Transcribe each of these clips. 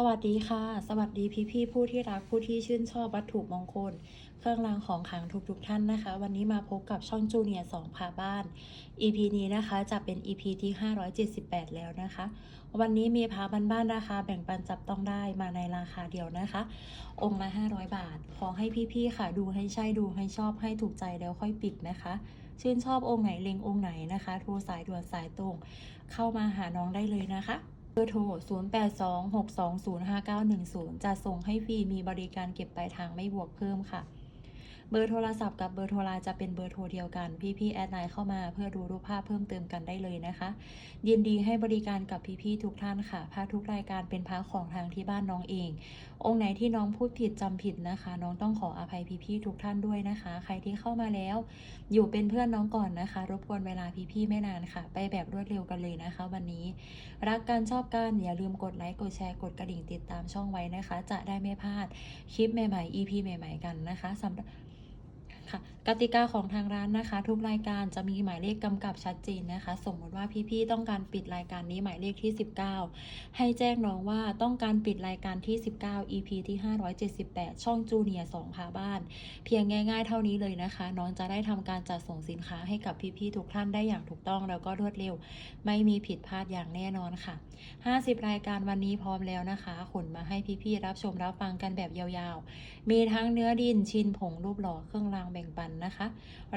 สวัสดีค่ะ สวัสดีพี่ๆผู้ที่รักผู้ที่ชื่นชอบวัตถุมงคล เครื่องรางของขลังทุกๆท่านนะคะ วันนี้มาพบกับช่องจูเนียร์สองพาบ้าน EP นี้นะคะจะเป็น EP ที่ 578 แล้วนะคะ วันนี้มีพาบ้านๆราคาแบ่งปันจับต้องได้มาในราคาเดียวนะคะ องค์ละ 500 บาท ขอให้พี่ๆค่ะ ดูให้ใช่ดูให้ชอบให้ถูกใจแล้วค่อยปิดนะคะชื่นชอบองค์ไหนเล็งองค์ไหนนะคะโทรสายด่วนสายตรง เข้ามาหาน้องได้เลยนะคะ บอร์โทร 0826205910 จะส่งให้ฟรี มีบริการเก็บปลายทางไม่บวกเพิ่มค่ะ เบอร์โทรศัพท์กับเบอร์โทรไลน์จะเป็นเบอร์โทรเดียวกัน พี่ๆแอดไลน์เข้ามาเพื่อดูรูปภาพเพิ่มเติมกันได้เลยนะคะ ยินดีให้บริการกับพี่ๆทุกท่านค่ะพาทุกรายการเป็นพาของทางที่บ้านน้องเอง องค์ไหนที่น้องพูดผิดจำผิดนะคะ น้องต้องขออภัยพี่ๆทุกท่านด้วยนะคะ ใครที่เข้ามาแล้ว อยู่เป็นเพื่อนน้องก่อนนะคะ รบกวนเวลาพี่ๆไม่นานค่ะ ไปแบบรวดเร็วกันเลยนะคะ วันนี้ รักกันชอบกันอย่าลืมกดไลค์กดแชร์กดกระดิ่งติดตามช่องไว้นะคะ จะได้ไม่พลาดคลิปใหม่ๆ EP ใหม่ ๆ กันนะคะสำหรับค่ะ กติกาของทางร้านนะคะ ทุกรายการจะมีหมายเลขกำกับชัดเจนนะคะ สมมติว่าพี่ๆต้องการปิดรายการนี้หมายเลขที่ 19 ให้แจ้งน้องว่าต้องการปิดรายการที่ 19 EP ที่ 578 ช่องจูเนียร์2พาบ้าน เพียงง่าย ๆ เท่านี้เลยนะคะ น้องจะได้ทำการจัดส่งสินค้าให้กับพี่ๆทุกท่านได้อย่างถูกต้องแล้วก็รวดเร็ว ไม่มีผิดพลาดอย่างแน่นอนค่ะ 50 รายการวันนี้พร้อมแล้วนะคะขนมาให้พี่ๆรับชมรับฟังกันแบบยาวๆ มีทั้งเนื้อดินชินผงรูปหล่อเครื่องรางแบ่งปันนะคะ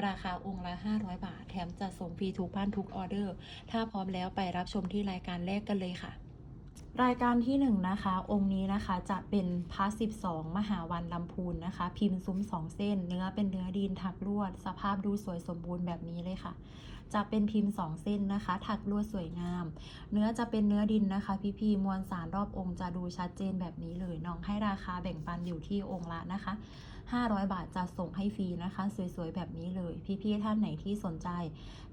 ราคาองค์ละ 500 บาท แถมจัดส่งฟรีทุกบ้านทุกออเดอร์ ถ้าพร้อมแล้วไปรับชมที่รายการแรกกันเลยค่ะรายการที่1นะคะ องค์นี้นะคะจะเป็นพาสิบสองมหาวันลำพูนนะคะ พิมพ์ซุ้มสองเส้น เนื้อเป็นเนื้อดินถักลวด สภาพดูสวยสมบูรณ์แบบนี้เลยค่ะ จะเป็นพิมพ์สองเส้นนะคะ ถักลวดสวยงาม เนื้อจะเป็นเนื้อดินนะคะ พี่พีมวลสารรอบองค์จะดูชัดเจนแบบนี้เลยน้องให้ราคาแบ่งปันอยู่ที่องค์ละนะคะ 500 บาทจะส่งให้ฟรีนะคะ สวยๆ แบบนี้เลย พี่ๆท่านไหนที่สนใจ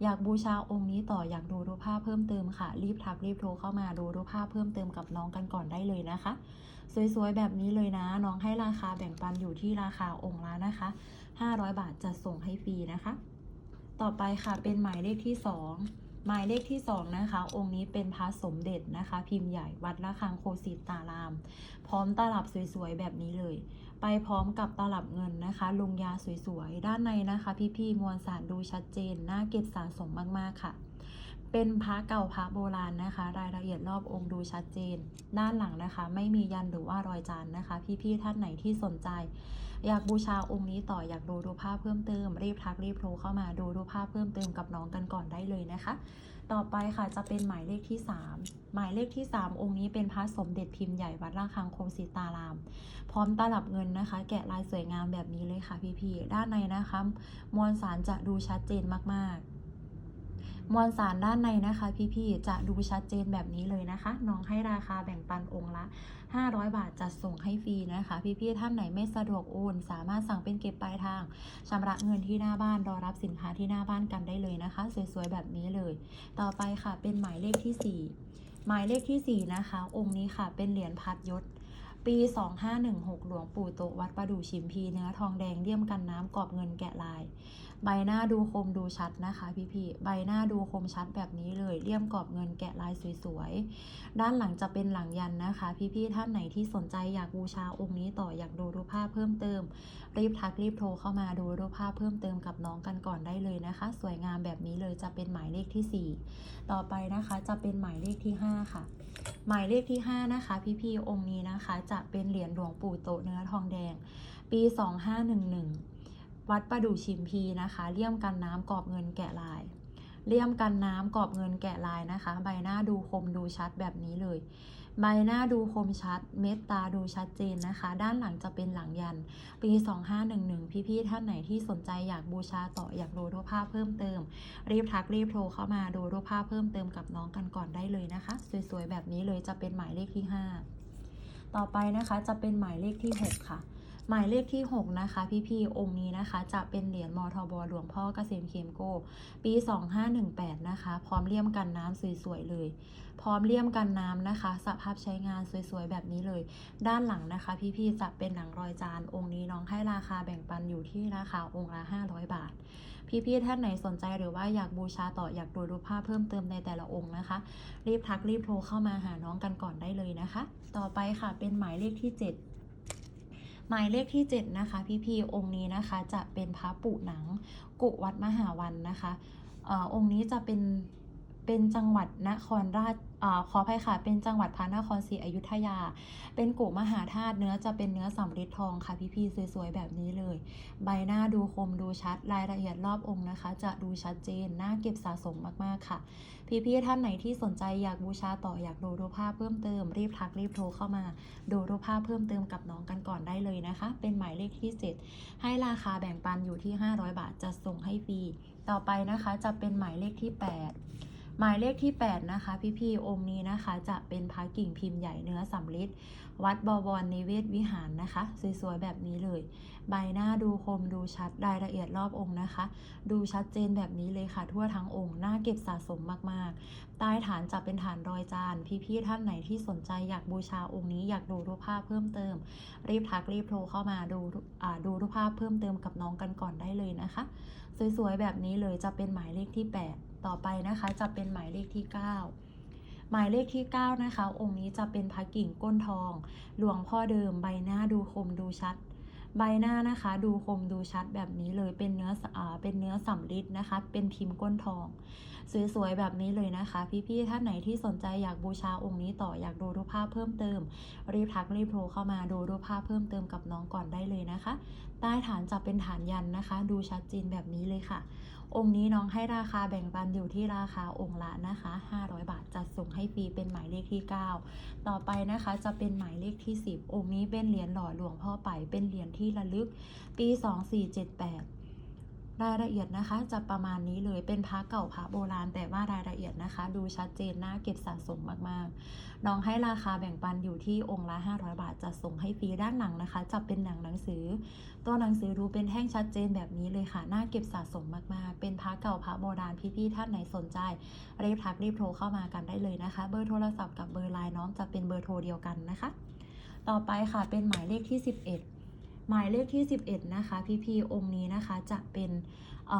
อยากบูชาองค์นี้ต่ออยากดูรูปภาพเพิ่มเติมค่ะ รีบทักรีบโทรเข้ามาดูรูปภาพเพิ่มเติมกับน้องกันก่อนได้เลยนะคะ สวยๆ แบบนี้เลยนะ น้องให้ราคาแบ่งปันอยู่ที่ราคาองค์ละนะคะ 500 บาทจะส่งให้ฟรีนะคะ ต่อไปค่ะเป็นหมายเลขที่ 2หมายเลขที่ 2 นะคะ องค์นี้เป็นพระสมเด็จนะคะ พิมพ์ใหญ่วัดละคังโคสิตาราม พร้อมตลับสวยๆ แบบนี้เลย ไปพร้อมกับตลับเงินนะคะ ลงยาสวยๆ ด้านในนะคะ พี่ๆมวลสารดูชัดเจน น่าเก็บสะสมมากๆค่ะ เป็นพระเก่าพระโบราณนะคะ รายละเอียดรอบองค์ดูชัดเจน ด้านหลังนะคะ ไม่มียันหรือว่ารอยจานนะคะ พี่ๆท่านไหนที่สนใจ อยากบูชาองค์นี้ต่ออยากดูรูปภาพเพิ่มเติม รีบทักรีบโทรเข้ามาดูรูปภาพเพิ่มเติมกับน้องกันก่อนได้เลยนะคะ ต่อไปค่ะจะเป็นหมายเลขที่ 3 หมายเลขที่ 3 องค์นี้เป็นพระสมเด็จพิมพ์ใหญ่วัดระฆังโคสิตาราม พร้อมตลับเงินนะคะ แกะลายสวยงามแบบนี้เลยค่ะพี่ๆด้านในนะคะ มวลสารจะดูชัดเจนมากๆ มวลสารด้านในนะคะ พี่ๆจะดูชัดเจนแบบนี้เลยนะคะ น้องให้ราคาแบ่งปันองค์ละ 500 บาทจัดส่งให้ฟรีนะคะ พี่ๆท่านไหนไม่สะดวกโอนสามารถสั่งเป็นเก็บปลายทางชำระเงินที่หน้าบ้านรอรับสินค้าที่หน้าบ้านกันได้เลยนะคะ สวยๆแบบนี้เลย ต่อไปค่ะเป็นหมายเลขที่ 4 หมายเลขที่ 4 นะคะ องค์นี้ค่ะเป็นเหรียญพัดยศ ปี 2516 หลวงปู่โตวัดประดู่ชิมพีเนื้อทองแดงเลี่ยมกันน้ำกรอบเงินแกะลาย ใบหน้าดูคมดูชัดนะคะพี่ๆใบหน้าดูคมชัดแบบนี้เลยเลี่ยมกรอบเงินแกะลายสวยๆ ด้านหลังจะเป็นหลังยันนะคะ พี่ๆท่านไหนที่สนใจอยากบูชาองค์นี้ต่ออยากดูรูปภาพเพิ่มเติม รีบทักรีบโทรเข้ามาดูรูปภาพเพิ่มเติมกับน้องกันก่อนได้เลยนะคะ สวยงามแบบนี้เลยจะเป็นหมายเลขที่ 4 ต่อไปนะคะจะเป็นหมายเลขที่ 5 ค่ะ หมายเลขที่ 5 นะคะ พี่ๆองค์นี้นะคะ จะเป็นเหรียญหลวงปู่โตเนื้อทองแดง ปี 2511 วัดประดู่ชิมพีนะคะเลี่ยมกันน้ำกรอบเงินแกะลายเลี่ยมกันน้ำกรอบเงินแกะลายนะคะ ใบหน้าดูคมดูชัดแบบนี้เลย ใบหน้าดูคมชัด เม็ดตาดูชัดเจนนะคะ ด้านหลังจะเป็นหลังยัน ปี 2511 พี่ๆท่านไหนที่สนใจอยากบูชาต่ออยากดูรูปภาพเพิ่มเติม รีบทักรีบโทรเข้ามาดูรูปภาพเพิ่มเติมกับน้องกันก่อนได้เลยนะคะ สวยๆแบบนี้เลยจะเป็นหมายเลขที่ 5 ต่อไปนะคะจะเป็นหมายเลขที่ 6 ค่ะ หมายเลขที่ 6 นะคะ พี่ๆองค์นี้นะคะ จะเป็นเหรียญมทบหลวงพ่อเกษมเขมโก ปี 2518 นะคะ พร้อมเลี่ยมกันน้ำสวยๆเลย พร้อมเลี่ยมกันน้ำนะคะ สภาพใช้งานสวยๆแบบนี้เลย ด้านหลังนะคะ พี่ๆจะเป็นหนังรอยจานองค์นี้น้องให้ราคาแบ่งปันอยู่ที่ราคาองค์ละ 500 บาท พี่ๆท่านไหนสนใจหรือว่าอยากบูชาต่ออยากดูรูปภาพเพิ่มเติมในแต่ละองค์นะคะ รีบทักรีบโทรเข้ามาหาน้องกันก่อนได้เลยนะคะ ต่อไปค่ะเป็นหมายเลขที่ 7 หมายเลขที่ 7 นะคะ พี่พีองค์นี้นะคะจะเป็นพระปุหนัง กุวัดมหาวันนะคะออองค์นี้จะเป็น เป็นจังหวัดนครราชอาขออภัยค่ะ เป็นจังหวัดพระนครศรีอยุธยา เป็นกุมหาธาตุเนื้อจะเป็นเนื้อสำริดทองค่ะพี่ๆสวยๆแบบนี้เลย ใบหน้าดูคมดูชัดรายละเอียดรอบองค์นะคะ จะดูชัดเจนน่าเก็บสะสมมากๆค่ะ พี่ๆท่านไหนที่สนใจอยากบูชาต่ออยากดูรูปภาพเพิ่มเติม รีบทักรีบโทรเข้ามา ดูรูปภาพเพิ่มเติมกับน้องกันก่อนได้เลยนะคะ เป็นหมายเลขที่ 7 ให้ราคาแบ่งปันอยู่ที่ 500 บาทจะส่งให้ฟรีต่อไปนะคะจะเป็นหมายเลขที่ 8 หมายเลขที่ 8 นะคะ พี่ๆองค์นี้นะคะ จะเป็นพระกิ่งพิมพ์ใหญ่เนื้อสำริดวัดบวรนิเวศวิหารนะคะ สวยๆแบบนี้เลย ใบหน้าดูคมดูชัดรายละเอียดรอบองค์นะคะ ดูชัดเจนแบบนี้เลยค่ะ ทั่วทั้งองค์หน่าเก็บสะสมมากๆ ใต้ฐานจะเป็นฐานรอยจาน พี่ๆท่านไหนที่สนใจอยากบูชาองค์นี้อยากดูรูปภาพเพิ่มเติม รีบทักรีบโทรเข้ามาดูดูรูปภาพเพิ่มเติมกับน้องกันก่อนได้เลยนะคะ สวยๆแบบนี้เลยจะเป็นหมายเลขที่ 8 ต่อไปนะคะจะเป็นหมายเลขที่ 9 หมายเลขที่ 9 นะคะ องค์นี้จะเป็นพระกิ่งก้นทอง หลวงพ่อเดิมใบหน้าดูคมดูชัด ใบหน้านะคะดูคมดูชัดแบบนี้เลยเป็นเนื้ออ่าเป็นเนื้อสำริดนะคะ เป็นพิมพ์ก้นทอง สวยๆแบบนี้เลยนะคะ พี่ๆท่านไหนที่สนใจอยากบูชาองค์นี้ต่ออยากดูรูปภาพเพิ่มเติม รีบทักรีบโทรเข้ามาดูรูปภาพเพิ่มเติมกับน้องก่อนได้เลยนะคะ ใต้ฐานจะเป็นฐานยันนะคะ ดูชัดเจนแบบนี้เลยค่ะ องค์นี้น้องให้ราคาแบ่งปันอยู่ที่ราคาองค์ละนะคะ 500 บาทจัดส่งให้ฟรีเป็นหมายเลขที่ 9 ต่อไปนะคะจะเป็นหมายเลขที่ 10 องค์นี้เป็นเหรียญหล่อหลวงพ่อไปเป็นเหรียญที่ระลึกปี 2478 รายละเอียดนะคะจะประมาณนี้เลยเป็นพระเก่าพระโบราณ แต่ว่ารายละเอียดนะคะ ดูชัดเจนน่าเก็บสะสมมากๆ น้องให้ราคาแบ่งปันอยู่ที่องค์ละ 500 บาทจัดส่งให้ฟรีด้านหลังนะคะจะเป็นหนังหนังสือ ตัวหนังสือดูเป็นแท่งชัดเจนแบบนี้เลยค่ะน่าเก็บสะสมมากๆ เป็นพระเก่าพระโบราณพี่ๆท่านไหนสนใจรีบทักรีบโทรเข้ามากันได้เลยนะคะ เบอร์โทรศัพท์กับเบอร์ไลน์น้องจะเป็นเบอร์โทรเดียวกันนะคะ ต่อไปค่ะเป็นหมายเลขที่ 11 หมายเลขที่ 11 นะคะ พี่ๆองค์นี้นะคะจะเป็นอ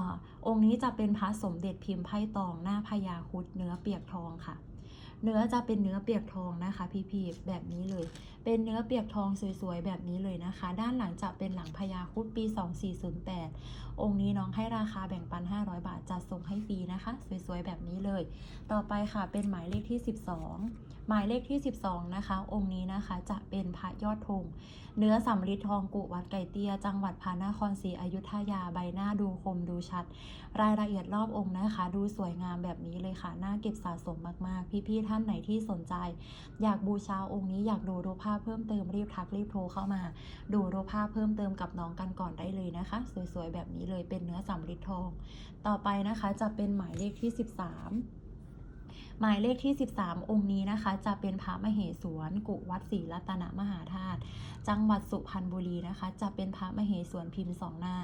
องค์นี้จะเป็นพระสมเด็จพิมพ์ไพ่ตองหน้าพญาคุดเนื้อเปียกทองค่ะ เนื้อจะเป็นเนื้อเปียกทองนะคะ พี่ๆแบบนี้เลย เป็นเนื้อเปียกทองสวยๆแบบนี้เลยนะคะ ด้านหลังจะเป็นหลังพญาคุดปี 2408 องค์นี้น้องให้ราคาแบ่งปัน 500 บาทจัดส่งให้ฟรีนะคะ สวยๆแบบนี้เลย ต่อไปค่ะเป็นหมายเลขที่ 12 หมายเลขที่ 12 นะคะ องค์นี้นะคะจะเป็นพระยอดธงเนื้อสำริดทองกุวัดไก่เตี้ย จังหวัดพระนครศรีอยุธยาใบหน้าดูคมดูชัด รายละเอียดรอบองค์นะคะ ดูสวยงามแบบนี้เลยค่ะน่าเก็บสะสมมากๆ พี่ๆท่านไหนที่สนใจ อยากบูชาองค์นี้อยากดูรูปภาพเพิ่มเติมรีบทักรีบโทรเข้ามา ดูรูปภาพเพิ่มเติมกับน้องกันก่อนได้เลยนะคะ สวยๆแบบนี้เลยเป็นเนื้อสำริดทอง ต่อไปนะคะจะเป็นหมายเลขที่ 13 หมายเลขที่ 13 องค์นี้นะคะ จะเป็นพระมเหสวนกุวัดศรีรัตนมหาธาตุจังหวัดสุพรรณบุรีนะคะ จะเป็นพระมเหสวนพิมพ์สองหน้า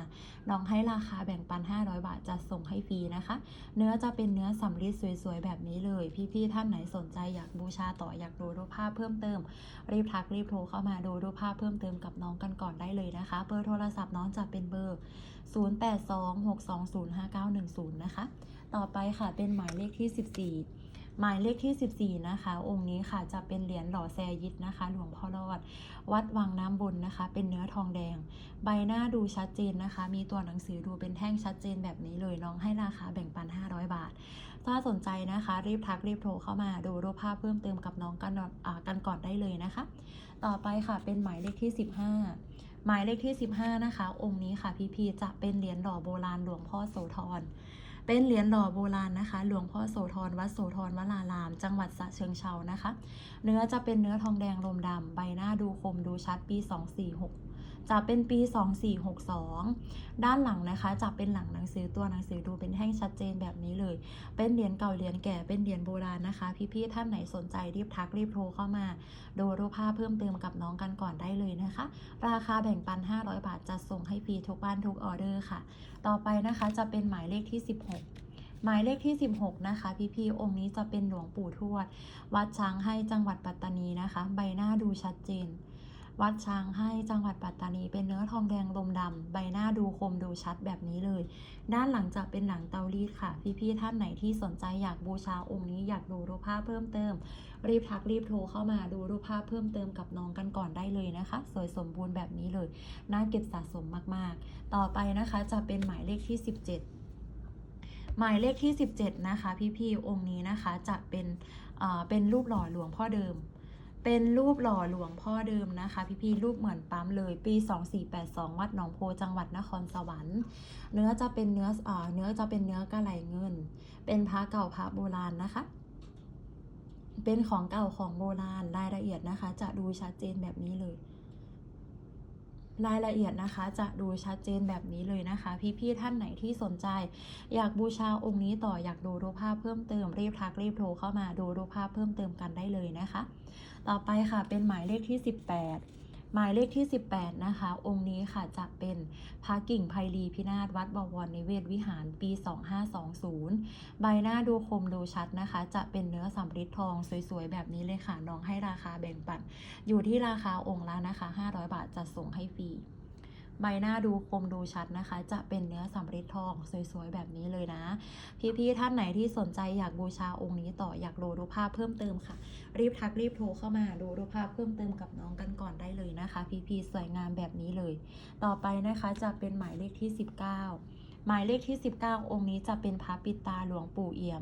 น้องให้ราคาแบ่งปัน 500 บาทจะส่งให้ฟรีนะคะ เนื้อจะเป็นเนื้อสำริดสวยๆ แบบนี้เลย พี่ๆท่านไหนสนใจอยากบูชาต่ออยากดูรูปภาพเพิ่มเติม รีบทักรีบโทรเข้ามาดูรูปภาพเพิ่มเติมกับน้องกันก่อนได้เลยนะคะ เบอร์โทรศัพท์น้องจะเป็นเบอร์ 0826205910 นะคะ ต่อไปค่ะเป็นหมายเลขที่ 14 หมายเลขที่ 14 นะคะ องค์นี้ค่ะจะเป็นเหรียญหล่อแซยิดนะคะ หลวงพ่อรอด วัดวังน้ำบนนะคะ เป็นเนื้อทองแดง ใบหน้าดูชัดเจนนะคะ มีตัวหนังสือดูเป็นแท่งชัดเจนแบบนี้เลยน้องให้ราคาแบ่งปัน 500 บาทถ้าสนใจนะคะ รีบทักรีบโทรเข้ามาดูรูปภาพเพิ่มเติมกับน้องกันกันก่อนได้เลยนะคะ ต่อไปค่ะเป็นหมายเลขที่ 15 หมายเลขที่ 15 นะคะ องค์นี้ค่ะพี่พีจะเป็นเหรียญหล่อโบราณหลวงพ่อโสธร เป็นเหรียญหล่อโบราณนะคะ หลวงพ่อโสธรวัดโสธรวราราม จังหวัดสระเชิงเชานะคะ เนื้อจะเป็นเนื้อทองแดงลมดำใบหน้าดูคมดูชัดปี 246 จะเป็นปี 2462 ด้านหลังนะคะจะเป็นหลังหนังสือตัวหนังสือดูเป็นแท่งชัดเจนแบบนี้เลย เป็นเหรียญเก่าเหรียญแก่เป็นเหรียญโบราณนะคะ พี่ๆท่านไหนสนใจรีบทักรีบโทรเข้ามา ดูรูปภาพเพิ่มเติมกับน้องกันก่อนได้เลยนะคะ ราคาแบ่งปัน 500 บาทจะส่งให้ฟรีทุกบ้านทุกออเดอร์ค่ะ ต่อไปนะคะจะเป็นหมายเลขที่ 16หมายเลขที่ 16 นะคะ พี่ๆองค์นี้จะเป็นหลวงปู่ทวด วัดช้างให้จังหวัดปัตตานีนะคะ ใบหน้าดูชัดเจน วัดช้างให้จังหวัดปัตตานี เป็นเนื้อทองแดงลมดำใบหน้าดูคมดูชัดแบบนี้เลย ด้านหลังจะเป็นหนังเตารีดค่ะ พี่ๆท่านไหนที่สนใจอยากบูชาองค์นี้อยากดูรูปภาพเพิ่มเติม รีบทักรีบโทรเข้ามาดูรูปภาพเพิ่มเติมกับน้องกันก่อนได้เลยนะคะ สวยสมบูรณ์แบบนี้เลยน่าเก็บสะสมมากๆ ต่อไปนะคะจะเป็นหมายเลขที่ 17หมายเลขที่ 17 นะคะ พี่ๆองค์นี้นะคะจะเป็นเอ่อเป็นรูปหล่อหลวงพ่อเดิม เป็นรูปหล่อหลวงพ่อเดิมนะคะ พี่ๆรูปเหมือนปั๊มเลยปี 2482 วัดหนองโพจังหวัดนครสวรรค์เนื้อจะเป็นเนื้อเอ่อเนื้อจะเป็นเนื้อกระไหลเงิน เป็นพระเก่าพระโบราณนะคะ เป็นของเก่าของโบราณรายละเอียดนะคะ จะดูชัดเจนแบบนี้เลย รายละเอียดนะคะ จะดูชัดเจนแบบนี้เลยนะคะ พี่ๆท่านไหนที่สนใจ อยากบูชาองค์นี้ต่ออยากดูรูปภาพเพิ่มเติมรีบทักรีบโทรเข้ามาดูรูปภาพเพิ่มเติมกันได้เลยนะคะ ต่อไปค่ะเป็นหมายเลขที่ 18 หมายเลขที่ 18 นะคะ องค์นี้ค่ะจะเป็นพระกิ่งไพลีพินาศวัดบวรนิเวศวิหารปี 2520 ใบหน้าดูคมดูชัดนะคะ จะเป็นเนื้อสำริดทองสวยๆ แบบนี้เลยค่ะ น้องให้ราคาแบ่งปัน อยู่ที่ราคาองค์ละนะคะ 500 บาทจะส่งให้ฟรี ใบหน้าดูคมดูชัดนะคะ จะเป็นเนื้อสำริดทองสวยๆแบบนี้เลยนะ พี่ๆท่านไหนที่สนใจอยากบูชาองค์นี้ต่ออยากดูดูภาพเพิ่มเติมค่ะ รีบทักรีบโทรเข้ามาดูรูปภาพเพิ่มเติมกับน้องกันก่อนได้เลยนะคะ พี่ๆสวยงามแบบนี้เลย ต่อไปนะคะจะเป็นหมายเลขที่ 19 หมายเลขที่ 19 องค์นี้จะเป็นพระปิตาหลวงปู่เอี่ยม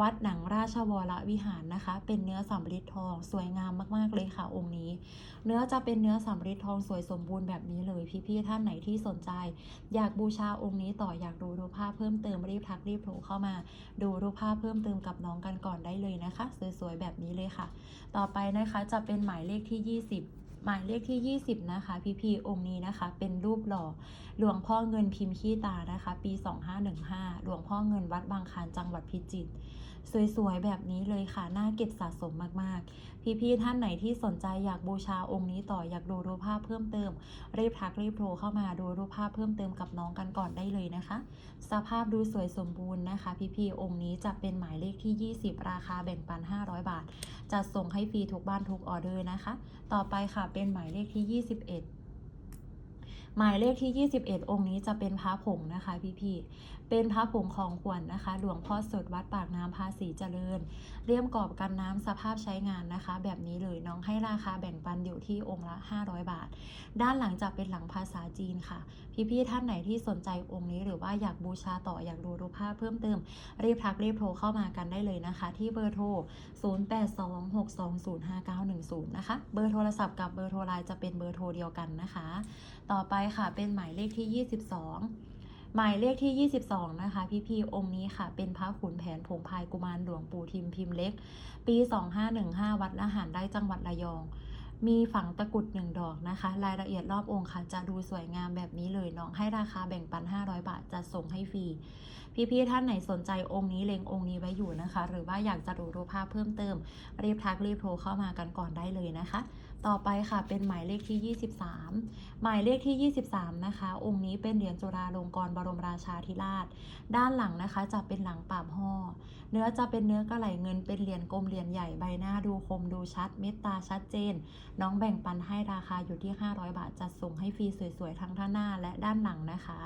วัดหนังราชวรวิหารนะคะ เป็นเนื้อสำริดทองสวยงามมากๆเลยค่ะองค์นี้ เนื้อจะเป็นเนื้อสำริดทองสวยสมบูรณ์แบบนี้เลยพี่ๆท่านไหนที่สนใจ อยากบูชาองค์นี้ต่ออยากดูรูปภาพเพิ่มเติมรีบทักรีบโทรเข้ามา ดูรูปภาพเพิ่มเติมกับน้องกันก่อนได้เลยนะคะ สวยๆแบบนี้เลยค่ะ ต่อไปนะคะจะเป็นหมายเลขที่ 20 หมายเลขที่ 20 นะคะ พี่พีองค์นี้นะคะ เป็นรูปหล่อหลวงพ่อเงินพิมพ์ขี้ตานะคะ ปี 2515 หลวงพ่อเงินวัดบางคานจังหวัดพิจิตร สวยๆ แบบนี้เลยค่ะ น่าเก็บสะสมมากๆ พี่ๆ ท่านไหนที่สนใจอยากบูชาองค์นี้ต่ออยากดูรูปภาพเพิ่มเติม รีบทักรีบโทรเข้ามาดูรูปภาพเพิ่มเติมกับน้องกันก่อนได้เลยนะคะ สภาพดูสวยสมบูรณ์นะคะ พี่ๆ องค์นี้จะเป็นหมายเลขที่ 20 ราคาแบ่งปัน 500 บาท จะส่งให้ฟรีทุกบ้านทุกออเดอร์นะคะ ต่อไปค่ะเป็นหมายเลขที่ 21หมายเลขที่ 21 องค์นี้จะเป็นพระผงนะคะพี่ๆ เป็นพระผงของขวัญนนะคะ หลวงพ่อสดวัดปากน้ำภาษีเจริญ เรียมกรอบกันน้ำสภาพใช้งานนะคะ แบบนี้เลยน้องให้ราคาแบ่งปันอยู่ที่องค์ละ 500 บาท ด้านหลังจะเป็นหลังภาษาจีนค่ะ พี่ๆท่านไหนที่สนใจองค์นี้หรือว่าอยากบูชาต่ออยากดูรูปภาพเพิ่มเติม รีบทักรีบโทรเข้ามากันได้เลยนะคะ ที่เบอร์โทร 0826205910 นะคะ เบอร์โทรศัพท์กับเบอร์โทรไลน์จะเป็นเบอร์โทรเดียวกันนะคะ ต่อไปค่ะเป็นหมายเลขที่ 22 หมายเลขที่ 22 นะคะ พี่พีองค์นี้ค่ะ เป็นพระขุนแผนผงพายกุมารหลวงปู่ทิมพิมพ์เล็ก ปี 2515 วัดละหารได้จังหวัดระยอง มีฝังตะกุดหนึ่งดอกนะคะ รายละเอียดรอบองค์ค่ะ จะดูสวยงามแบบนี้เลยน้องให้ราคาแบ่งปัน 500 บาทจะส่งให้ฟรี พี่ๆท่านไหนสนใจองค์นี้เลงองค์นี้ไว้อยู่นะคะ หรือว่าอยากจะดูรูปภาพเพิ่มเติมรีบทักรีบโทรเข้ามากันก่อนได้เลยนะคะ ต่อไปค่ะเป็นหมายเลขที่ 23 หมายเลขที่ 23 นะคะ องค์นี้เป็นเหรียญจุฬาลงกรณ์บรมราชาธิราช ด้านหลังนะคะจะเป็นหลังปาบห่อ เนื้อจะเป็นเนื้อกระไหลเงินเป็นเหรียญกลมเหรียญใหญ่ใบหน้าดูคมดูชัด เม็ดตาชัดเจน น้องแบ่งปันให้ราคาอยู่ที่ 500 บาท จัดส่งให้ฟรีสวยๆทั้งด้าหน้าและด้านหลังนะคะ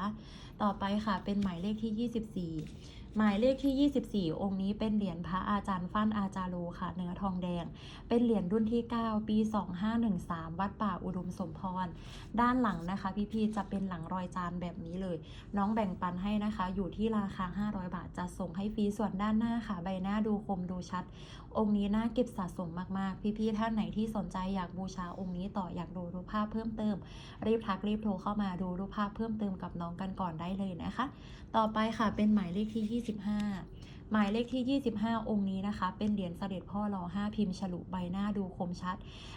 ต่อไปค่ะเป็นหมายเลขที่ 24 หมายเลขที่ 24 องค์นี้เป็นเหรียญพระอาจารย์ฟั่นอาจาโรค่ะ เนื้อทองแดง เป็นเหรียญรุ่นที่ 9 ปี 2513 วัดป่าอุดมสมพร ด้านหลังนะคะ พี่ๆจะเป็นหลังรอยจานแบบนี้เลย น้องแบ่งปันให้นะคะ อยู่ที่ราคา 500 บาทจะส่งให้ฟรีส่วนด้านหน้าค่ะ ใบหน้าดูคมดูชัด องค์นี้น่าเก็บสะสมมากๆ พี่ๆท่านไหนที่สนใจอยากบูชาองค์นี้ต่ออยากดูรูปภาพเพิ่มเติม รีบทักรีบโทรเข้ามาดูรูปภาพเพิ่มเติมกับน้องกันก่อนได้เลยนะคะ ต่อไปค่ะเป็นหมายเลขที่25 หมายเลขที่ 25 องค์นี้นะคะ เป็นเหรียญเสด็จพ่อรอ5พิมพ์ฉลุใบหน้าดูคมชัด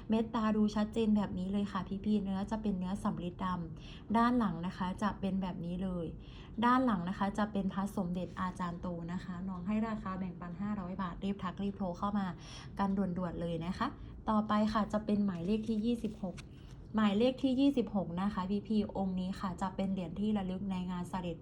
เม็ดตาดูชัดเจนแบบนี้เลยค่ะพี่ๆเนื้อจะเป็นเนื้อสำริดดำด้านหลังนะคะจะเป็นแบบนี้เลย ด้านหลังนะคะจะเป็นพระสมเด็จอาจารย์โตนะคะน้องให้ราคาแบ่งปัน 500 บาท รีบทักรีบโทรเข้ามากันด่วนๆเลยนะคะ ต่อไปค่ะจะเป็นหมายเลขที่ 26หมายเลขที่ 26 นะคะพี่พี่ๆองค์นี้ค่ะ จะเป็นเหรียญที่ระลึกในงานเสด็จ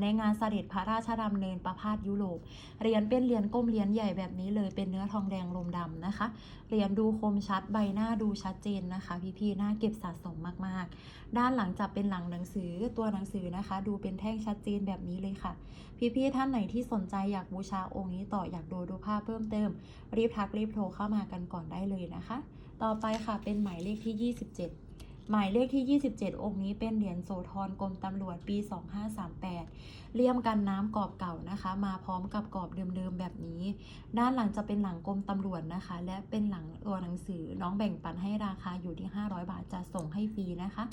ในงานเสด็จพระราชดำเนินประพาสยุโรปเหรียญเป็นเหรียญก้มเหรียญใหญ่แบบนี้เลยเป็นเนื้อทองแดงลมดำนะคะเหรียญดูคมชัดใบหน้าดูชัดเจนนะคะ พี่พี่ๆน่าเก็บสะสมมากๆ ด้านหลังจะเป็นหลังหนังสือตัวหนังสือนะคะ ดูเป็นแท่งชัดเจนแบบนี้เลยค่ะ พี่ๆท่านไหนที่สนใจอยากบูชาองค์นี้ต่ออยากดูดูภาพเพิ่มเติม รีบทักรีบโทรเข้ามากันก่อนได้เลยนะคะ ต่อไปค่ะเป็นหมายเลขที่ 27 หมายเลขที่ 27 องค์นี้เป็นเหรียญโสธรกรมตำรวจปี 2538 เลี่ยมกันน้ำกรอบเก่านะคะ มาพร้อมกับกรอบเดิมๆแบบนี้ ด้านหลังจะเป็นหลังกรมตำรวจนะคะ และเป็นหลังตัวหนังสือน้องแบ่งปันให้ราคาอยู่ที่ 500 บาทจะส่งให้ฟรีนะคะ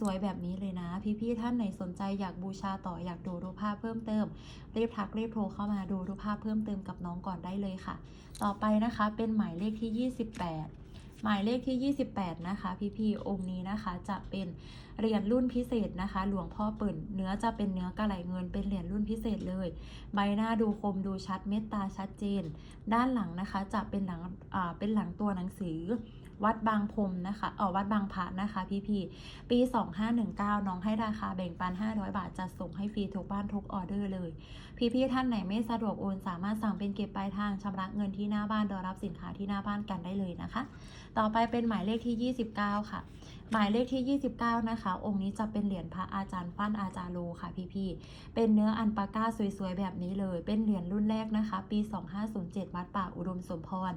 สวยๆ แบบนี้เลยนะ พี่ๆท่านไหนสนใจอยากบูชาต่ออยากดูรูปภาพเพิ่มเติมรีบทักรีบโทรเข้ามาดูรูปภาพเพิ่มเติมกับน้องก่อนได้เลยค่ะ ต่อไปนะคะเป็นหมายเลขที่ 28 หมายเลขที่ 28 นะคะ พี่ๆองค์นี้นะคะจะเป็นเหรียญรุ่นพิเศษนะคะ หลวงพ่อเปิ่นเนื้อจะเป็นเนื้อกระไหลเงินเป็นเหรียญรุ่นพิเศษเลย ใบหน้าดูคมดูชัดเมตตาชัดเจน ด้านหลังนะคะจะเป็นหลังอ่าเป็นหลังตัวหนังสือ วัดบางพรมนะคะเออวัดบางพระนะคะพี่ๆปี 2519 น้องให้ราคาแบ่งปัน 500 บาทจะส่งให้ฟรีทุกบ้านทุกออเดอร์เลย พี่ๆท่านไหนไม่สะดวกโอนสามารถสั่งเป็นเก็บปลายทางชำระเงินที่หน้าบ้านโดยรับสินค้าที่หน้าบ้านกันได้เลยนะคะ ต่อไปเป็นหมายเลขที่ 29 ค่ะ หมายเลขที่ 29 นะคะ องค์นี้จะเป็นเหรียญพระอาจารย์ฟั่นอาจารย์โลค่ะพี่ๆเป็นเนื้ออันปาก้าสวยๆแบบนี้เลย เป็นเหรียญรุ่นแรกนะคะ ปี 2507 วัดป่าอุดมสมพร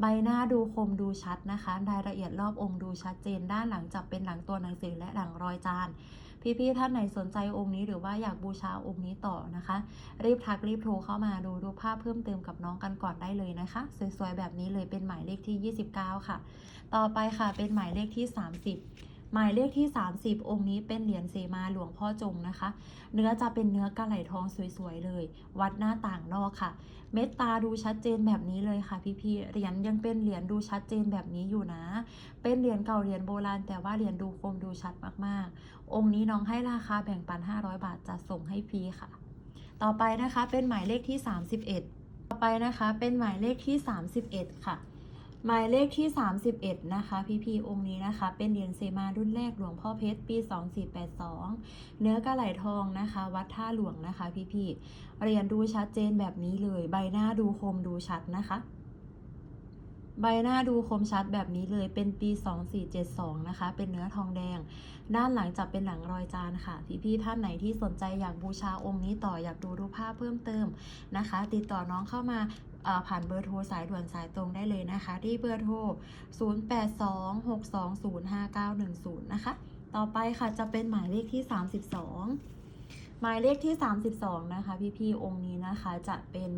ใบหน้าดูคมดูชัดนะคะ รายละเอียดรอบองค์ดูชัดเจน ด้านหลังจับเป็นหลังตัวหนังสือและหลังรอยจาน พี่ๆท่านไหนสนใจองค์นี้หรือว่าอยากบูชาองค์นี้ต่อนะคะ รีบทักรีบโทรเข้ามาดูรูปภาพเพิ่มเติมกับน้องกันก่อนได้เลยนะคะ สวยๆแบบนี้เลยเป็นหมายเลขที่ 29 ค่ะ ต่อไปค่ะเป็นหมายเลขที่ 30 หมายเลขที่ 30 องค์นี้เป็นเหรียญเสมาหลวงพ่อจงนะคะ เนื้อจะเป็นเนื้อกระไหลทองสวยๆเลย วัดหน้าต่างนอกค่ะ เม็ดตาดูชัดเจนแบบนี้เลยค่ะพี่ๆเหรียญยังเป็นเหรียญดูชัดเจนแบบนี้อยู่นะ เป็นเหรียญเก่าเหรียญโบราณ แต่ว่าเหรียญดูคมดูชัดมากๆ องค์นี้น้องให้ราคาแบ่งปัน 500 บาทจะส่งให้ฟรีค่ะ ต่อไปนะคะเป็นหมายเลขที่ 31 ต่อไปนะคะเป็นหมายเลขที่ 31 ค่ะ หมายเลขที่ 31 นะคะ พี่พีองค์นี้นะคะ เป็นเหรียญเซมารุ่นแรกหลวงพ่อเพชรปี 2482 เนื้อกระไหลทองนะคะ วัดท่าหลวงนะคะ พี่พีเรียนดูชัดเจนแบบนี้เลย ใบหน้าดูคมดูชัดนะคะ ใบหน้าดูคมชัดแบบนี้เลยเป็นปี 2472 นะคะ เป็นเนื้อทองแดง ด้านหลังจะเป็นหลังรอยจานค่ะ พี่ๆท่านไหนที่สนใจอยากบูชาองค์นี้ต่ออยากดูรูปภาพเพิ่มเติมนะคะ ติดต่อน้องเข้ามา ผ่านเบอร์โทรสายด่วนสายตรงได้เลยนะคะ ที่เบอร์โทร 0826205910 นะคะ ต่อไปค่ะจะเป็นหมายเลขที่ 32 หมายเลขที่ 32 นะคะ พี่ๆองค์นี้นะคะจะเป็น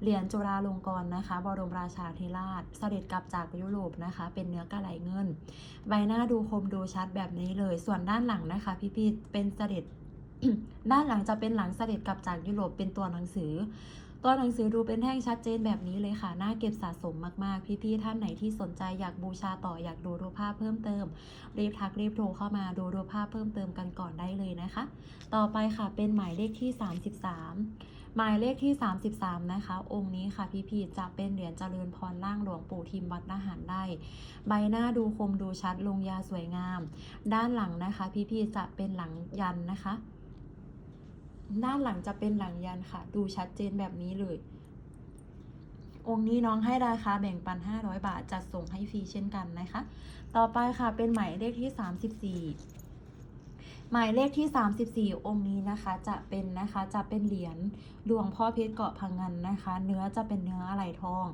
เหรียญจุฬาลงกรณ์นะคะ บรมราชาธิราช เสด็จกลับจากยุโรปนะคะ เป็นเนื้อกระไหลเงิน ใบหน้าดูคมดูชัดแบบนี้เลย ส่วนด้านหลังนะคะ พี่ๆเป็นเสด็จด้านหลังจะเป็นหลังเสด็จกลับจากยุโรปเป็นตัวหนังสือ ตัวหนังสือดูเป็นแท่งชัดเจนแบบนี้เลยค่ะ น่าเก็บสะสมมากๆ พี่ๆท่านไหนที่สนใจอยากบูชาต่ออยากดูรูปภาพเพิ่มเติม รีบทักรีบโทรเข้ามาดูรูปภาพเพิ่มเติมกันก่อนได้เลยนะคะ ต่อไปค่ะเป็นหมายเลขที่ 33หมายเลขที่ 33 นะคะ องค์นี้ค่ะพี่ๆจะเป็นเหรียญเจริญพรล่างหลวงปู่ทิมวัดนาหารได้ ใบหน้าดูคมดูชัดลงยาสวยงาม ด้านหลังนะคะ พี่ๆจะเป็นหลังยันนะคะ ด้านหลังจะเป็นหลังยันค่ะ ดูชัดเจนแบบนี้เลย องค์นี้น้องให้ราคาแบ่งปัน 500 บาท จัดส่งให้ฟรีเช่นกันนะคะ ต่อไปค่ะเป็นหมายเลขที่ 34 หมายเลขที่ 34 องค์นี้นะคะ จะเป็นนะคะจะเป็นเหรียญหลวงพ่อเพชรเกาะพังงันนะคะ เนื้อจะเป็นเนื้ออะไหล่ทอง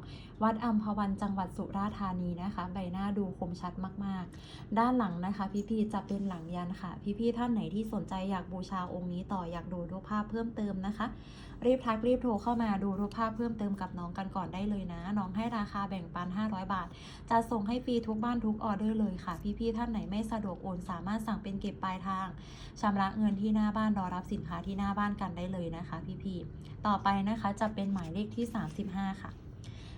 วัดอัมพวันจังหวัดสุราษฎร์ธานีนะคะ ใบหน้าดูคมชัดมากๆ ด้านหลังนะคะพี่ๆจะเป็นหลังยันค่ะ พี่ๆท่านไหนที่สนใจอยากบูชาองค์นี้ต่ออยากดูรูปภาพเพิ่มเติมนะคะ รีบทักรีบโทรเข้ามาดูรูปภาพเพิ่มเติมกับน้องกันก่อนได้เลยนะ น้องให้ราคาแบ่งปัน 500 บาท จะส่งให้ฟรีทุกบ้านทุกออเดอร์เลยค่ะ พี่ๆท่านไหนไม่สะดวกโอนสามารถสั่งเป็นเก็บปลายทางชำระเงินที่หน้าบ้านรอรับสินค้าที่หน้าบ้านกันได้เลยนะคะ พี่ๆต่อไปนะคะจะเป็นหมายเลขที่ 35 ค่ะ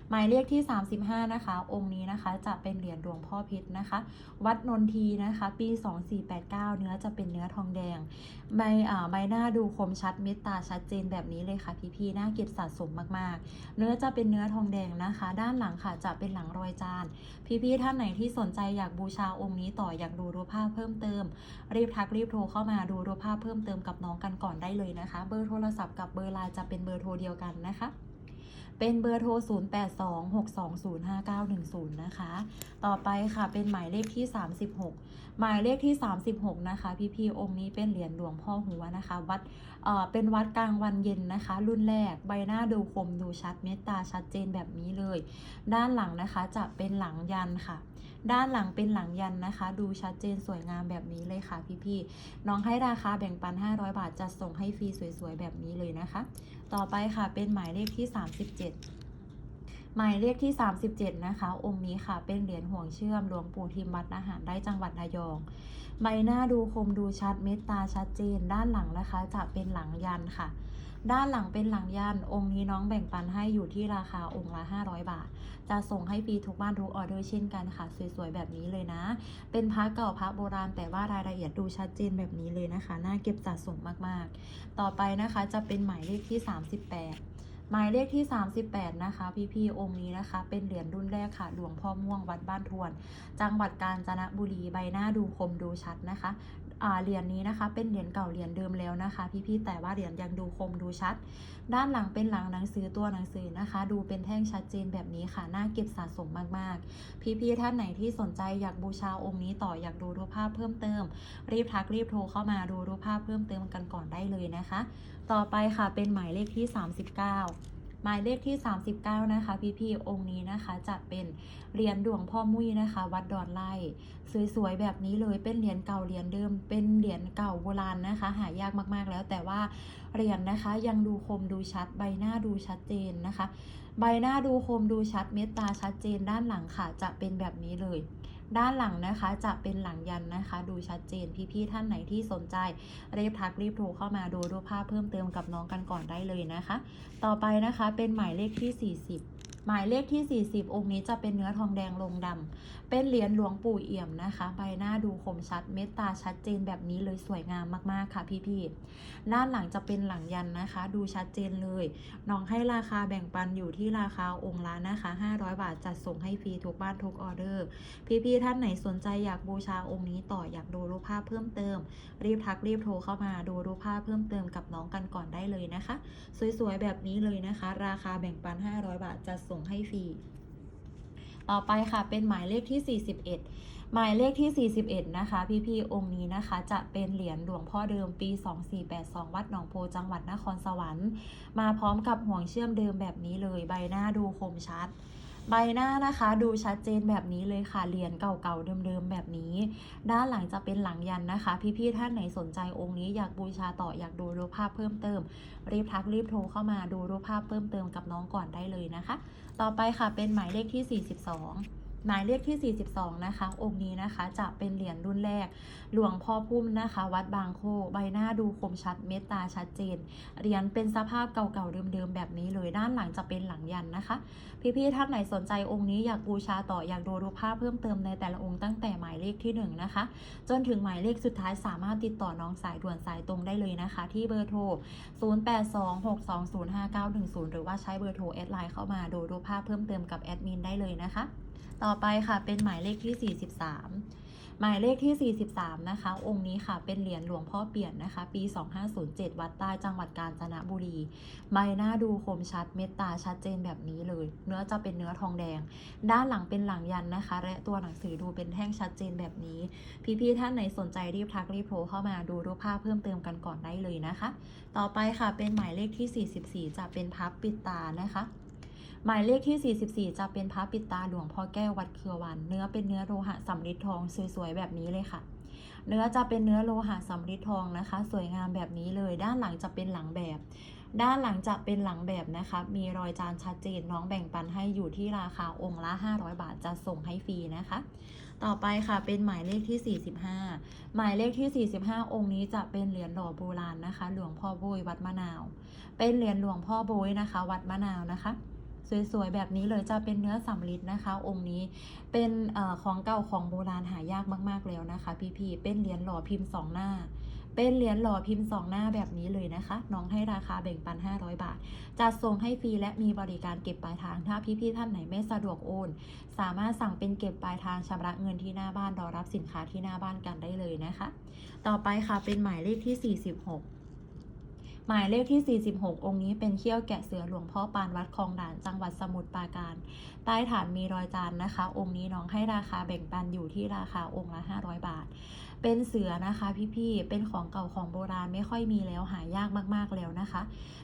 หมายเลขที่ 35 นะคะ องค์นี้นะคะจะเป็นเหรียญหลวงพ่อเพชรนะคะ วัดนนทีนะคะ ปี 2489 เนื้อจะเป็นเนื้อทองแดง ใบอ่าใบหน้าดูคมชัดเมตตาชัดเจนแบบนี้เลยค่ะพี่ๆน่าเก็บสะสมมากๆ เนื้อจะเป็นเนื้อทองแดงนะคะ ด้านหลังค่ะจะเป็นหลังรอยจาน พี่ๆท่านไหนที่สนใจอยากบูชาองค์นี้ต่ออยากดูรูปภาพเพิ่มเติม รีบทักรีบโทรเข้ามาดูรูปภาพเพิ่มเติมกับน้องกันก่อนได้เลยนะคะ เบอร์โทรศัพท์กับเบอร์ไลน์จะเป็นเบอร์โทรเดียวกันนะคะ เป็นเบอร์โทร 0826205910 นะคะ ต่อไปค่ะเป็นหมายเลขที่ 36 หมายเลขที่ 36 นะคะ พี่พี่องค์นี้เป็นเหรียญหลวงพ่อหัวนะคะ วัดเอ่อเป็นวัดกลางวันเย็นนะคะ รุ่นแรกใบหน้าดูคมดูชัดเมตตาชัดเจนแบบนี้เลย ด้านหลังนะคะจะเป็นหลังยันค่ะ ด้านหลังเป็นหลังยันนะคะ ดูชัดเจนสวยงามแบบนี้เลยค่ะ พี่ๆน้องให้ราคาแบ่งปัน 500 บาทจะส่งให้ฟรีสวยๆแบบนี้เลยนะคะ ต่อไปค่ะเป็นหมายเลขที่ 37 หมายเลขที่ 37 นะคะ องค์นี้ค่ะ เป็นเหรียญห่วงเชื่อมหลวงปู่ทิมวัดอาหารได้จังหวัดระยอง ใบหน้าดูคมดูชัดเมตตาชัดเจน ด้านหลังนะคะจะเป็นหลังยันค่ะ ด้านหลังเป็นหลังยัน องค์นี้น้องแบ่งปันให้อยู่ที่ราคาองค์ละ 500 บาท จะส่งให้ฟรีทุกบ้านทุกออเดอร์เช่นกันค่ะ สวยๆแบบนี้เลยนะ เป็นพระเก่าพระโบราณ แต่ว่ารายละเอียดดูชัดเจนแบบนี้เลยนะคะ น่าเก็บสะสมมากๆ ต่อไปนะคะจะเป็นหมายเลขที่ 38 หมายเลขที่ 38 นะคะ พี่ๆองค์นี้นะคะ เป็นเหรียญรุ่นแรกค่ะ หลวงพ่อม่วงวัดบ้านทวน จังหวัดกาญจนบุรีใบหน้าดูคมดูชัดนะคะเหรียญนี้นะคะ เป็นเหรียญเก่าเหรียญเดิมแล้วนะคะ พี่ๆแต่ว่าเหรียญยังดูคมดูชัด ด้านหลังเป็นหลังหนังสือตัวหนังสือนะคะ ดูเป็นแท่งชัดเจนแบบนี้ค่ะน่าเก็บสะสมมากๆ พี่ๆท่านไหนที่สนใจอยากบูชาองค์นี้ต่ออยากดูรูปภาพเพิ่มเติม รีบทักรีบโทรเข้ามาดูรูปภาพเพิ่มเติมกันก่อนได้เลยนะคะ ต่อไปค่ะเป็นหมายเลขที่ 39 หมายเลขที่ 39 นะคะ พี่ๆองค์นี้นะคะจะเป็นเหรียญหลวงพ่อมุ้ยนะคะ วัดดอนไล่สวยๆแบบนี้เลยเป็นเหรียญเก่าเหรียญเดิม เป็นเหรียญเก่าโบราณนะคะ หายากมากๆแล้ว แต่ว่าเหรียญนะคะยังดูคมดูชัดใบหน้าดูชัดเจนนะคะ ใบหน้าดูคมดูชัดเมตตาชัดเจนด้านหลังค่ะจะเป็นแบบนี้เลย ด้านหลังนะคะจะเป็นหลังยันนะคะ ดูชัดเจนพี่ๆท่านไหนที่สนใจรีบทักรีบโทรเข้ามาดูรูปภาพเพิ่มเติมกับน้องกันก่อนได้เลยนะคะ ต่อไปนะคะเป็นหมายเลขที่ 40 หมายเลขที่ 40 องค์นี้จะเป็นเนื้อทองแดงลงดำเป็นเหรียญหลวงปู่เอี่ยมนะคะ ใบหน้าดูคมชัด เมตตาชัดเจนแบบนี้เลยสวยงามมากๆค่ะพี่ๆ ด้านหลังจะเป็นหลังยันนะคะ ดูชัดเจนเลย น้องให้ราคาแบ่งปันอยู่ที่ราคาองค์ละนะคะ 500 บาทจัดส่งให้ฟรีทุกบ้านทุกออเดอร์ พี่ๆ ท่านไหนสนใจอยากบูชาองค์นี้ต่ออยากดูรูปภาพเพิ่มเติม รีบทักรีบโทรเข้ามาดูรูปภาพเพิ่มเติมกับน้องกันก่อนได้เลยนะคะ สวยๆ แบบนี้เลยนะคะ ราคาแบ่งปัน 500 บาทจะส่งให้ฟรี ต่อไปค่ะเป็นหมายเลขที่ 41 หมายเลขที่ 41 นะคะ พี่ๆองค์นี้นะคะ จะเป็นเหรียญหลวงพ่อเดิมปี 2482 วัดหนองโพจังหวัดนครสวรรค์ มาพร้อมกับห่วงเชื่อมเดิมแบบนี้เลยใบหน้าดูคมชัดใบหน้านะคะดูชัดเจนแบบนี้เลยค่ะเหรียญเก่าๆเดิมๆแบบนี้ ด้านหลังจะเป็นหลังยันนะคะ พี่ๆท่านไหนสนใจองค์นี้อยากบูชาต่ออยากดูรูปภาพเพิ่มเติม รีบทักรีบโทรเข้ามาดูรูปภาพเพิ่มเติมกับน้องก่อนได้เลยนะคะ ต่อไปค่ะเป็นหมายเลขที่ 42 หมายเลขที่ 42 นะคะ องค์นี้นะคะจะเป็นเหรียญรุ่นแรก หลวงพ่อพุ่มนะคะ วัดบางโค ใบหน้าดูคมชัดเมตตาชัดเจน เหรียญเป็นสภาพเก่าๆเดิมๆแบบนี้เลยด้านหลังจะเป็นหลังยันนะคะ พี่ๆท่านไหนสนใจองค์นี้อยากบูชาต่ออยากดูรูปภาพเพิ่มเติมในแต่ละองค์ตั้งแต่หมายเลขที่ 1 นะคะ จนถึงหมายเลขสุดท้ายสามารถติดต่อน้องสายด่วนสายตรงได้เลยนะคะ ที่เบอร์โทร 0826205910 หรือว่าใช้เบอร์โทรแอดไลน์เข้ามาดูรูปภาพเพิ่มเติมกับแอดมินได้เลยนะคะ ต่อไปค่ะเป็นหมายเลขที่ 43 หมายเลขที่ 43 นะคะ องค์นี้ค่ะเป็นเหรียญหลวงพ่อเปลี่ยนนะคะ ปี 2507 วัดใต้จังหวัดกาญจนบุรี ใบหน้าดูคมชัด เมตตาชัดเจนแบบนี้เลย เนื้อจะเป็นเนื้อทองแดง ด้านหลังเป็นหลังยันนะคะ และตัวหนังสือดูเป็นแท่งชัดเจนแบบนี้ พี่ๆท่านไหนสนใจรีบทักรีบโทรเข้ามาดูรูปภาพเพิ่มเติมกันก่อนได้เลยนะคะ ต่อไปค่ะเป็นหมายเลขที่ 44 จะเป็นพับปิดตานะคะ หมายเลขที่ 44 จะเป็นพระปิดตาหลวงพ่อแก้ววัดเครือวัน เนื้อเป็นเนื้อโลหะสำริดทองสวยๆแบบนี้เลยค่ะ เนื้อจะเป็นเนื้อโลหะสำริดทองนะคะ สวยงามแบบนี้เลย ด้านหลังจะเป็นหลังแบบ ด้านหลังจะเป็นหลังแบบนะคะ มีรอยจานชัดเจนน้องแบ่งปันให้อยู่ที่ราคาองค์ละ 500 บาทจะส่งให้ฟรีนะคะ ต่อไปค่ะเป็นหมายเลขที่ 45 หมายเลขที่ 45 องค์นี้จะเป็นเหรียญหล่อโบราณนะคะ หลวงพ่อโบยวัดมะนาว เป็นเหรียญหลวงพ่อโบยนะคะ วัดมะนาวนะคะ สวยๆ แบบนี้เลยจะเป็นเนื้อสำริดนะคะ องค์นี้เป็นอของเก่าของโบราณหายากมาก ๆ แล้วนะคะ พี่ๆ เป็นเหรียญหล่อพิมพ์สองหน้า เป็นเหรียญหล่อพิมพ์สองหน้าแบบนี้เลยนะคะ น้องให้ราคาแบ่งปัน 500 บาทจัดส่งให้ฟรีและมีบริการเก็บปลายทาง ถ้าพี่ๆ ท่านไหนไม่สะดวกโอน สามารถสั่งเป็นเก็บปลายทางชำระเงินที่หน้าบ้านรอรับสินค้าที่หน้าบ้านกันได้เลยนะคะ ต่อไปค่ะเป็นหมายเลขที่ 46 หมายเลขที่ 46 องค์นี้เป็นเขี้ยวแกะเสือหลวงพ่อปานวัดคลองด่านจังหวัดสมุทรปราการ ใต้ฐานมีรอยจานนะคะ องค์นี้น้องให้ราคาแบ่งปันอยู่ที่ราคาองค์ละ 500 บาท เป็นเสือนะคะพี่ๆ เป็นของเก่าของโบราณไม่ค่อยมีแล้วหายากมากๆแล้วนะคะ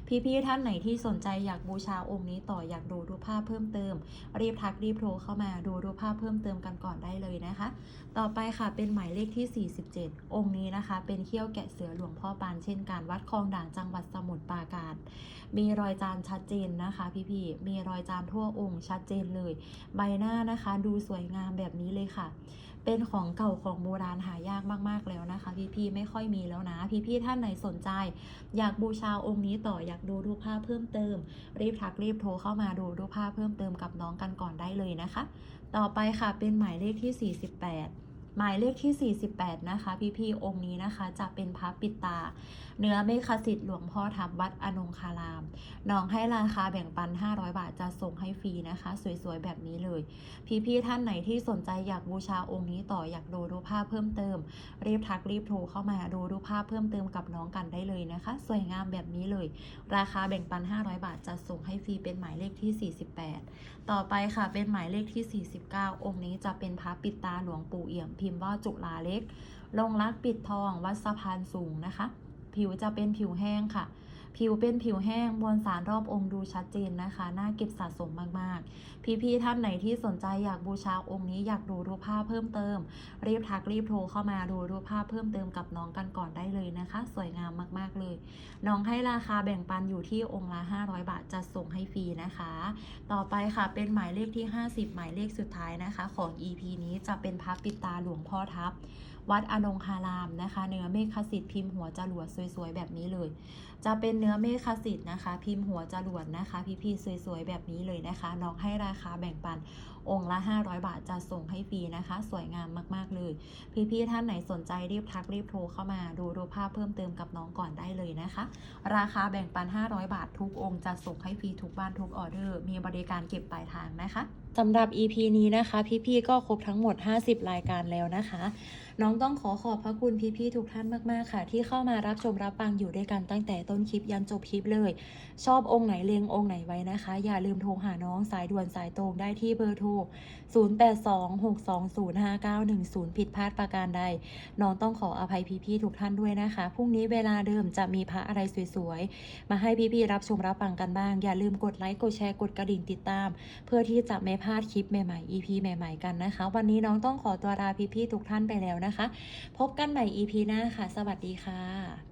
พี่ๆ ท่านไหนที่สนใจอยากบูชาองค์นี้ต่ออยากดูรูปภาพเพิ่มเติม รีบทักรีบโทรเข้ามาดูรูปภาพเพิ่มเติมกันก่อนได้เลยนะคะ ต่อไปค่ะเป็นหมายเลขที่ 47 องค์นี้นะคะ เป็นเขี้ยวแกะเสือหลวงพ่อปานเช่นกันวัดคลองด่านจังหวัดสมุทรปราการมีรอยจานชัดเจนนะคะ พี่ๆ มีรอยจานทั่วองค์ชัดเจนเลย ใบหน้านะคะ ดูสวยงามแบบนี้เลยค่ะ เป็นของเก่าของโบราณหายากมากๆแล้วนะคะ พี่ๆไม่ค่อยมีแล้วนะ พี่ๆท่านไหนสนใจ อยากบูชาองค์นี้ต่ออยากดูรูปภาพเพิ่มเติม รีบทักรีบโทรเข้ามาดูรูปภาพเพิ่มเติมกับน้องกันก่อนได้เลยนะคะ ต่อไปค่ะเป็นหมายเลขที่ 48 หมายเลขที่ 48 นะคะ พี่ๆองค์นี้นะคะจะเป็นพระปิดตา เนื้อเมฆสิทธิ์หลวงพ่อทับวัดอนงคาราม น้องให้ราคาแบ่งปัน 500 บาทจะส่งให้ฟรีนะคะ สวยๆ แบบนี้เลย พี่ๆท่านไหนที่สนใจอยากบูชาองค์นี้ต่ออยากดูรูปภาพเพิ่มเติม รีบทักรีบโทรเข้ามาดูรูปภาพเพิ่มเติมกับน้องกันได้เลยนะคะ สวยงามแบบนี้เลย ราคาแบ่งปัน 500 บาทจะส่งให้ฟรีเป็นหมายเลขที่ 48 ต่อไปค่ะเป็นหมายเลขที่ 49 องค์นี้จะเป็นพระปิดตาหลวงปู่เอี่ยมพิมพ์ว่าจุฬาเล็ก ลงรักปิดทองวัดสะพานสูงนะคะ ผิวจะเป็นผิวแห้งค่ะ ผิวเป็นผิวแห้งมวลสารรอบองค์ดูชัดเจนนะคะ น่าเก็บสะสมมากๆ พี่ๆท่านไหนที่สนใจอยากบูชาองค์นี้อยากดูรูปภาพเพิ่มเติม รีบทักรีบโทรเข้ามาดูรูปภาพเพิ่มเติมกับน้องกันก่อนได้เลยนะคะ สวยงามมากๆเลย น้องให้ราคาแบ่งปันอยู่ที่องค์ละ 500 บาทจะส่งให้ฟรีนะคะ ต่อไปค่ะเป็นหมายเลขที่ 50 หมายเลขสุดท้ายนะคะ ของ EP นี้จะเป็นพระปิดตาหลวงพ่อทับวัดอนงคารามนะคะ เนื้อเมฆสิทธิ์พิมพ์หัวจรวดสวยๆ แบบนี้เลย จะเป็นเนื้อเมฆสิทธิ์นะคะ พิมพ์หัวจรวดนะคะ พี่ๆสวยๆ แบบนี้เลยนะคะน้องให้ราคาแบ่งปันองค์ละ 500 บาทจะส่งให้ฟรีนะคะ สวยงามมากๆเลย พี่ๆท่านไหนสนใจรีบทักรีบโทรเข้ามาดูรูปภาพเพิ่มเติมกับน้องก่อนได้เลยนะคะ ราคาแบ่งปัน 500 บาททุกองค์จะส่งให้ฟรีทุกบ้านทุกออเดอร์ มีบริการเก็บปลายทางนะคะสำหรับ EP นี้นะคะ พี่ๆก็ครบทั้งหมด 50 รายการแล้วนะคะ น้องต้องขอขอบพระคุณพี่ๆทุกท่านมากๆค่ะ ที่เข้ามารับชมรับฟังอยู่ด้วยกันตั้งแต่ต้นคลิปยันจบคลิปเลย ชอบองค์ไหนเลงองค์ไหนไว้นะคะ อย่าลืมโทรหาน้องสายด่วนสายตรงได้ที่เบอร์โทร 0826205910 ผิดพลาดประการใด น้องต้องขออภัยพี่ๆทุกท่านด้วยนะคะ พรุ่งนี้เวลาเดิมจะมีพระอะไรสวยๆ มาให้พี่ๆรับชมรับฟังกันบ้าง อย่าลืมกดไลค์กดแชร์กดกระดิ่งติดตาม เพื่อที่จะไม่พลาดคลิปใหม่ๆ EP ใหม่ๆกันนะคะ วันนี้น้องต้องขอตัวลาพี่ๆทุกท่านไปแล้วนะคะ พบกันใหม่ EP หน้าค่ะ สวัสดีค่ะ